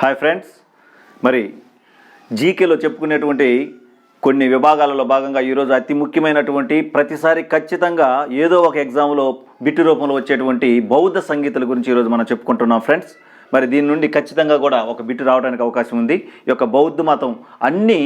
Hi friends. మరి జీకేలో చెప్పుకునేటువంటి కొన్ని విభాగాలలో భాగంగా ఈరోజు అతి ముఖ్యమైనటువంటి ప్రతిసారి ఖచ్చితంగా ఏదో ఒక ఎగ్జామ్లో బిట్టు రూపంలో వచ్చేటువంటి బౌద్ధ సంగీతాల గురించి ఈరోజు మనం చెప్పుకుంటున్నాం ఫ్రెండ్స్. మరి దీని నుండి ఖచ్చితంగా కూడా ఒక బిట్టు రావడానికి అవకాశం ఉంది. ఈ యొక్క బౌద్ధ మతం అన్ని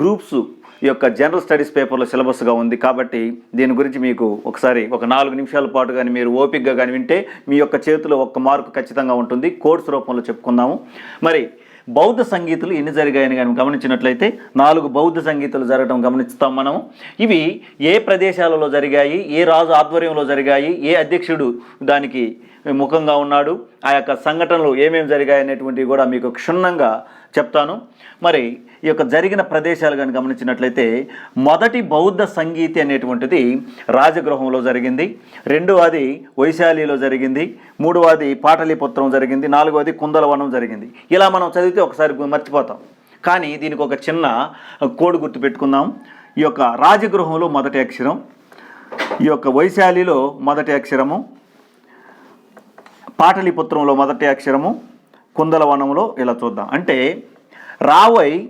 గ్రూప్స్ ఈ యొక్క జనరల్ స్టడీస్ పేపర్లో సిలబస్గా ఉంది కాబట్టి దీని గురించి మీకు ఒకసారి ఒక నాలుగు నిమిషాల పాటు కానీ మీరు ఓపిక్గా కానీ వింటే మీ యొక్క చేతిలో ఒక్క మార్కు ఖచ్చితంగా ఉంటుంది. కోర్స్ రూపంలో చెప్పుకుందాము. మరి బౌద్ధ సంగీతులు ఎన్ని జరిగాయని కానీ గమనించినట్లయితే నాలుగు బౌద్ధ సంగీతాలు జరగడం గమనిస్తాం మనం ఇవి ఏ ప్రదేశాలలో జరిగాయి? ఏ రాజు ఆధ్వర్యంలో జరిగాయి? ఏ అధ్యక్షుడు దానికి ముఖంగా ఉన్నాడు. ఆ యొక్క సంఘటనలు ఏమేమి జరిగాయి అనేటువంటివి కూడా మీకు క్షుణ్ణంగా చెప్తాను. మరి ఈ యొక్క జరిగిన ప్రదేశాలు కానీ గమనించినట్లయితే మొదటి బౌద్ధ సంగీతి అనేటువంటిది రాజగృహంలో జరిగింది. రెండవది వైశాలిలో జరిగింది. మూడవది పాటలీపుత్రం జరిగింది. నాలుగవది కుందలవనం జరిగింది. ఇలా మనం చదివితే ఒకసారి మర్చిపోతాం. కానీ దీనికి ఒక చిన్న కోడ్ గుర్తు పెట్టుకుందాం. ఈ యొక్క రాజగృహంలో మొదటి అక్షరం ఈ యొక్క వైశాలిలో మొదటి అక్షరము పాటలిపుత్రంలో మొదటి అక్షరము కుందలవనంలో ఇలా చూద్దాం. అంటే రావై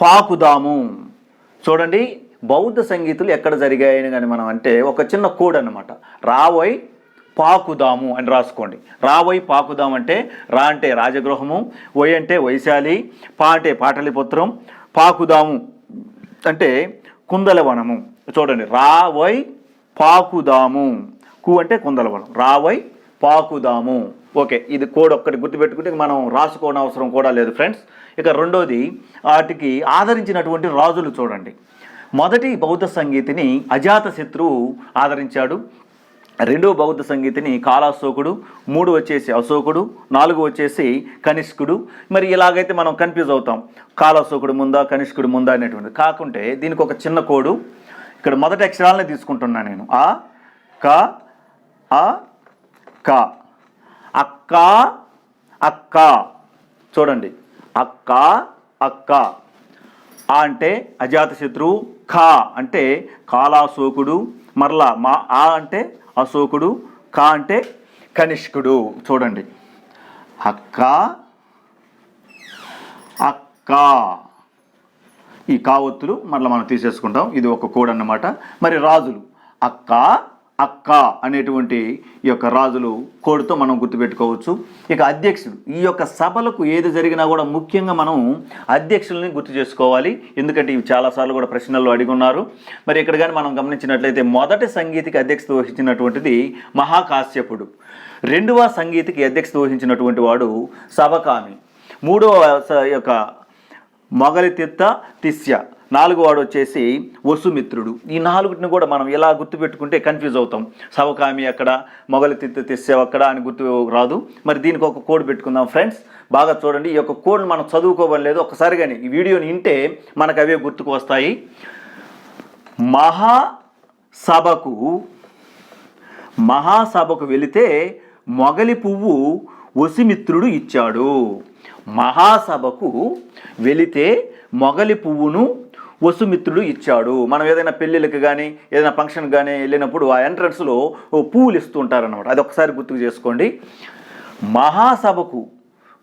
పాకుదాము. చూడండి బౌద్ధ సంగీతులు ఎక్కడ జరిగాయని కానీ మనం అంటే ఒక చిన్న కోడ్ అన్నమాట. రావై పాకుదాము అని రాసుకోండి. రావై పాకుదాం అంటే రా అంటే రాజగృహము వై అంటే వైశాలి పా అంటే పాటలిపుత్రం పాకుదాము అంటే కుందలవనము. చూడండి రావై పాకుదాము. కు అంటే కుందలవనం. రావై పాకుదాము. ఓకే ఇది కోడ్ ఒక్కటి గుర్తుపెట్టుకుంటే మనం రాసుకోవడం అవసరం కూడా లేదు ఫ్రెండ్స్. ఇక రెండోది వాటికి ఆదరించినటువంటి రాజులు చూడండి. మొదటి బౌద్ధ సంగీతిని అజాత శత్రువు ఆదరించాడు. రెండో బౌద్ధ సంగీతిని కాలాశోకుడు మూడు వచ్చేసి అశోకుడు నాలుగు వచ్చేసి కనిష్కుడు. మరి ఇలాగైతే మనం కన్ఫ్యూజ్ అవుతాం. కాలాశోకుడు ముందా కనిష్కుడు ముందా అనేటువంటి కాకుంటే దీనికి ఒక చిన్న కోడు. ఇక్కడ మొదటి అక్షరాలనే తీసుకుంటున్నాను నేను. ఆ క ఆ క అక్క అక్క. చూడండి. అక్క అక్క. ఆ అంటే అజాతశత్రువు ఖా అంటే కాలాశోకుడు మరలా మా ఆ అంటే అశోకుడు కా అంటే కనిష్కుడు. చూడండి. అక్క అక్క. ఈ కావత్తులు మరలా మనం తీసేసుకుంటాం. ఇది ఒక కోడ్ అన్నమాట. మరి రాజులు. అక్క అక్క అనేటువంటి ఈ యొక్క రాజులు కోడుతో మనం గుర్తుపెట్టుకోవచ్చు. ఇక అధ్యక్షుడు ఈ యొక్క సభలకు ఏది జరిగినా కూడా ముఖ్యంగా మనం అధ్యక్షుల్ని గుర్తు చేసుకోవాలి. ఎందుకంటే ఇవి చాలాసార్లు కూడా ప్రశ్నల్లో అడిగి ఉన్నారు మరి ఇక్కడ కానీ మనం గమనించినట్లయితే మొదటి సంగీతికి అధ్యక్షత వహించినటువంటిది మహాకాశ్యపుడు. రెండవ సంగీతికి అధ్యక్షత వహించినటువంటి వాడు సభకామి. మూడవ స- యొక్క మొగలితిత్త తిస్య. నాలుగో వాడు వచ్చేసి వసుమిత్రుడు. ఈ నాలుగుటిని కూడా మనం ఎలా గుర్తుపెట్టుకుంటే కన్ఫ్యూజ్ అవుతాం. సవకామి అక్కడ మొగలితిత్త తిస్య అక్కడ అని గుర్తు రాదు. మరి దీనికి ఒక కోడ్ పెట్టుకుందాం ఫ్రెండ్స్. బాగా చూడండి. ఈ యొక్క కోడ్ని మనం చదువుకోవలేదు ఒకసారి కానీ ఈ వీడియోని వింటే మనకు అవే గుర్తుకు వస్తాయి. మహాసభకు మహాసభకు వెళితే మొగలి పువ్వు వసిమిత్రుడు ఇచ్చాడు. మహాసభకు వెళితే మొగలి పువ్వును వసుమిత్రుడు ఇచ్చాడు. మనం ఏదైనా పెళ్ళిళ్ళకి కానీ ఏదైనా ఫంక్షన్ కానీ వెళ్ళినప్పుడు ఆ ఎంట్రన్స్లో ఓ పువ్వులు ఇస్తూ ఉంటారన్నమాట. అది ఒకసారి గుర్తుకు చేసుకోండి. మహాసభకు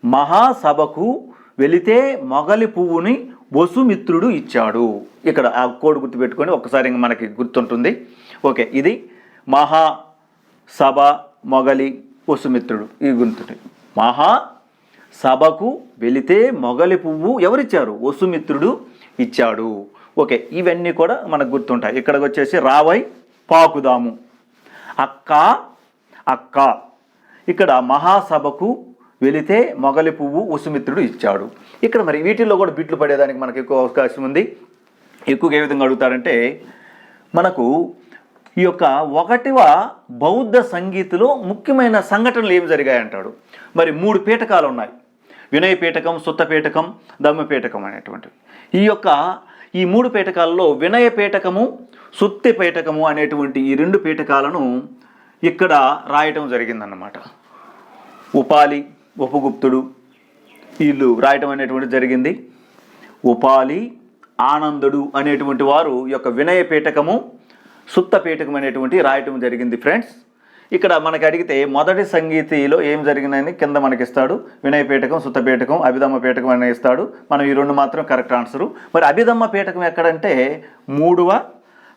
మహాసభకు వెళితే మొగలి పువ్వుని వసుమిత్రుడు ఇచ్చాడు. ఇక్కడ ఆ కోడ్ గుర్తుపెట్టుకొని ఒకసారి మనకి గుర్తుంటుంది. ఓకే ఇది మహా సభ మొగలి వసుమిత్రుడు. ఇది గుర్తుంటుంది. మహా సభకు వెళితే మొగలి పువ్వు ఎవరిచ్చారు? వసుమిత్రుడు ఇచ్చాడు. ఓకే ఇవన్నీ కూడా మనకు గుర్తుంటాయి. ఇక్కడికి వచ్చేసి రావై పాకుదాము. అక్క అక్క ఇక్కడ మహాసభకు వెళితే మొగలి పువ్వు ఉసుమిత్రుడు ఇచ్చాడు. ఇక్కడ మరి వీటిల్లో కూడా బిట్లు పడేదానికి మనకు ఎక్కువ అవకాశం ఉంది. ఎక్కువగా ఏ విధంగా అడుగుతారంటే మనకు ఈ యొక్క ఒకటివ బౌద్ధ సంగీతిలో ముఖ్యమైన సంఘటనలు ఏమి జరిగాయి అంటాడు మరి మూడు పీఠకాలు ఉన్నాయి. వినయ పీఠకం సుత్త పీఠకం దమ్మ అనేటువంటివి ఈ యొక్క ఈ మూడు పీఠకాలలో వినయ పీఠకము సుత్తి పీఠకము అనేటువంటి ఈ రెండు పీఠకాలను ఇక్కడ రాయటం జరిగిందన్నమాట. ఉపాలి ఉపగుప్తుడు వీళ్ళు రాయటం అనేటువంటి జరిగింది. ఉపాలి ఆనందుడు అనేటువంటి వారు ఈ యొక్క వినయ పీఠకము సుత్త పీఠకం అనేటువంటి రాయటం జరిగింది ఫ్రెండ్స్. ఇక్కడ మనకి అడిగితే మొదటి సంగీతిలో ఏం జరిగిందని కింద మనకి ఇస్తాడు వినయ పీఠకం సుత్త పీఠకం పీఠకం అని ఇస్తాడు. మనం ఈ రెండు మాత్రం కరెక్ట్ ఆన్సరు. మరి అభిదమ్మ పీఠకం ఎక్కడంటే మూడవ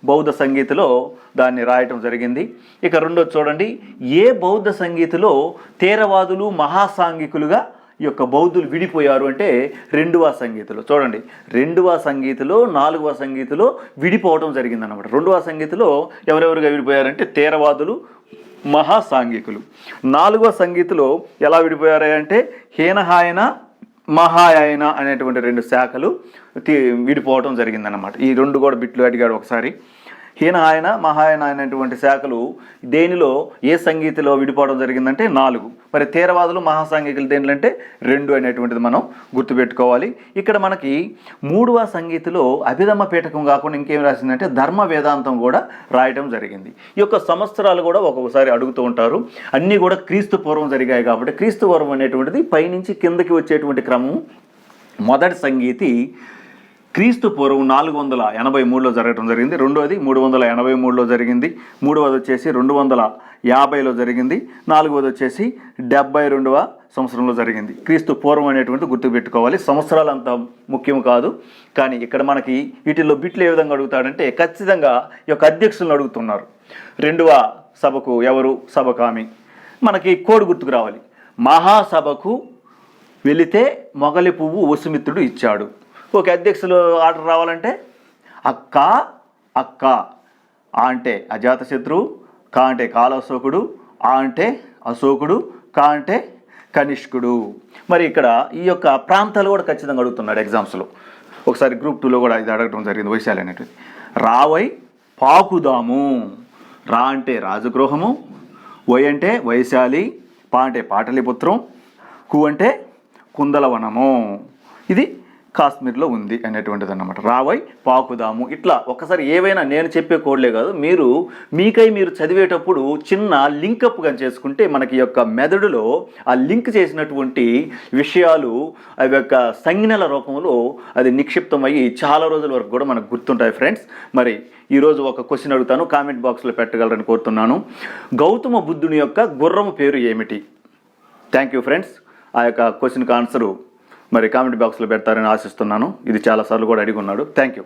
బౌద్ధ సంగీతిలో దాన్ని రాయటం జరిగింది. ఇక రెండోది చూడండి. ఏ బౌద్ధ సంగీతిలో తీరవాదులు మహాసాంఘికులుగా ఈ యొక్క బౌద్ధులు విడిపోయారు అంటే రెండవ సంగీతిలో. చూడండి. రెండవ సంగీతిలో నాలుగవ సంగీతిలో విడిపోవడం జరిగిందన్నమాట. రెండవ సంగీతిలో ఎవరెవరుగా విడిపోయారంటే తీరవాదులు మహాసాంఘికులు. నాలుగవ సంగీతిలో ఎలా విడిపోయారు అంటే హీనహాయన మహాయాయన అనేటువంటి రెండు శాఖలు తీ- విడిపోవటం జరిగిందన్నమాట. ఈ రెండు కూడా బిట్లు అడిగాడు ఒకసారి. హీనహాయన మహాయన అనేటువంటి శాఖలు దేనిలో ఏ సంగీతిలో విడిపోవడం జరిగిందంటే నాలుగు. మరి తీరవాదులు మహాసాంఘికులు దేంట్లంటే రెండు అనేటువంటిది మనం గుర్తుపెట్టుకోవాలి. ఇక్కడ మనకి మూడవ సంగీతిలో అభిధమ్మ పీఠకం కాకుండా ఇంకేం రాసిందంటే ధర్మ వేదాంతం కూడా రాయటం జరిగింది. ఈ యొక్క సంవత్సరాలు కూడా ఒక్కొక్కసారి అడుగుతూ ఉంటారు. అన్నీ కూడా క్రీస్తు పూర్వం జరిగాయి కాబట్టి క్రీస్తు పూర్వం అనేటువంటిది పైనుంచి కిందకి వచ్చేటువంటి క్రమం. మొదటి సంగీతి క్రీస్తు పూర్వం నాలుగు వందల ఎనభై మూడులో జరగడం జరిగింది. రెండవది మూడు వందల ఎనభై మూడులో జరిగింది. మూడవది వచ్చేసి రెండు వందల యాభైలో జరిగింది. నాలుగవది వచ్చేసి డెబ్బై రెండవ సంవత్సరంలో జరిగింది. క్రీస్తు పూర్వం అనేటువంటి గుర్తుపెట్టుకోవాలి సంవత్సరాలు అంత ముఖ్యం కాదు. కానీ ఇక్కడ మనకి వీటిల్లో బిట్లు ఏ విధంగా అడుగుతాడంటే ఖచ్చితంగా ఈ యొక్క అధ్యక్షులను అడుగుతున్నారు. రెండవ సభకు ఎవరు? సభకామి. మనకి కోడ్ గుర్తుకు రావాలి. మహాసభకు వెళితే మొగలి పువ్వు వసుమిత్రుడు ఇచ్చాడు. ఓకే అధ్యక్షులు ఆర్డర్ రావాలంటే అక్క అక్క ఆ అంటే అజాతశత్రువు కా అంటే కాలశోకుడు ఆ అంటే అశోకుడు కా అంటే కనిష్కుడు. మరి ఇక్కడ ఈ యొక్క ప్రాంతాలు కూడా ఖచ్చితంగా అడుగుతున్నాడు ఎగ్జామ్స్లో. ఒకసారి గ్రూప్ టూలో కూడా ఇది అడగడం జరిగింది వైశాలి అనేటిది. రావై పాకుదాము. రా అంటే రాజగృహము వై అంటే వైశాలి పా అంటే పాటలిపుత్రం కు అంటే కుందలవనము. ఇది కాశ్మీర్లో ఉంది అనేటువంటిది అన్నమాట రావై పాకుదాము ఇట్లా ఒకసారి ఏవైనా నేను చెప్పే కోడ్లే కాదు మీరు మీకై మీరు చదివేటప్పుడు చిన్న లింకప్ కానీ చేసుకుంటే మనకి యొక్క మెదడులో ఆ లింక్ చేసినటువంటి విషయాలు అవి యొక్క సంజ్ఞల రూపంలో అది నిక్షిప్తమయ్యి చాలా రోజుల వరకు కూడా మనకు గుర్తుంటాయి ఫ్రెండ్స్. మరి ఈరోజు ఒక క్వశ్చన్ అడుగుతాను కామెంట్ బాక్స్లో పెట్టగలరని కోరుతున్నాను. గౌతమ బుద్ధుని యొక్క గుర్రము పేరు ఏమిటి? థ్యాంక్ యూ ఫ్రెండ్స్ ఆ యొక్క క్వశ్చన్కి ఆన్సరు మరి కామెంట్ బాక్స్లో పెడతారని ఆశిస్తున్నాను. ఇది చాలాసార్లు కూడా అడిగి ఉన్నాడు. Thank you